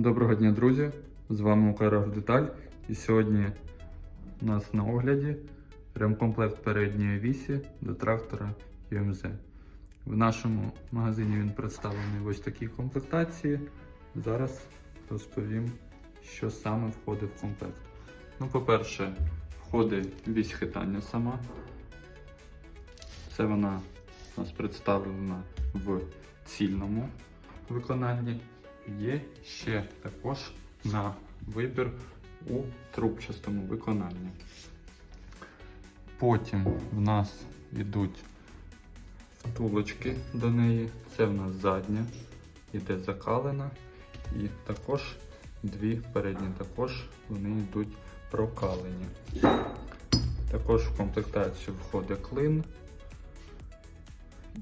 Доброго дня, друзі! З вами Укр Деталь. І сьогодні у нас на огляді ремкомплект передньої вісі до трактора UMZ. В нашому магазині він представлений в ось такій комплектації. Зараз розповім, що саме входить в комплект. Ну, по-перше, входить вісь хитання сама. Це вона у нас представлена в цільному виконанні. Є ще також на вибір у трубчастому виконанні. Потім в нас йдуть втулочки до неї. Це в нас задня, іде закалена. І також дві передні, також вони йдуть прокалені. Також в комплектацію входить клин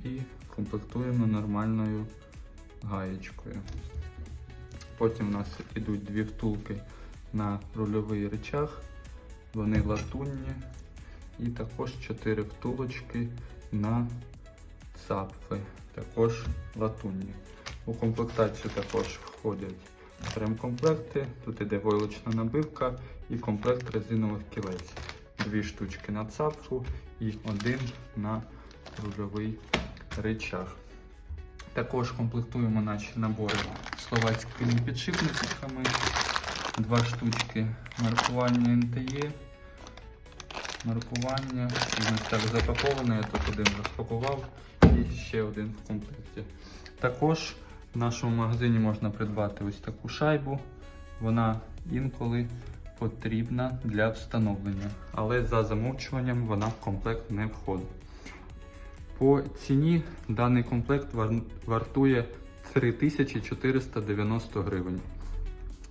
і комплектуємо нормальною гаєчкою. Потім у нас йдуть дві втулки на рульовий речах, вони латунні. І також чотири втулочки на цапфи, також латунні. У комплектацію також входять ремкомплекти. Тут іде войлочна набивка і комплект резинових кілець. Дві штучки на цапфу і один на рульовий речах. Також комплектуємо наші набори словацькими підшипниками. Два штучки маркування НТЄ. Маркування. Він так запакований, я тут один розпакував і ще один в комплекті. Також в нашому магазині можна придбати ось таку шайбу. Вона інколи потрібна для встановлення, але за замовчуванням вона в комплект не входить. По ціні даний комплект вартує 3490 гривень.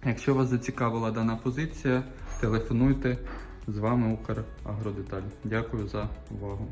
Якщо вас зацікавила дана позиція, телефонуйте з вами Украгродеталь. Дякую за увагу.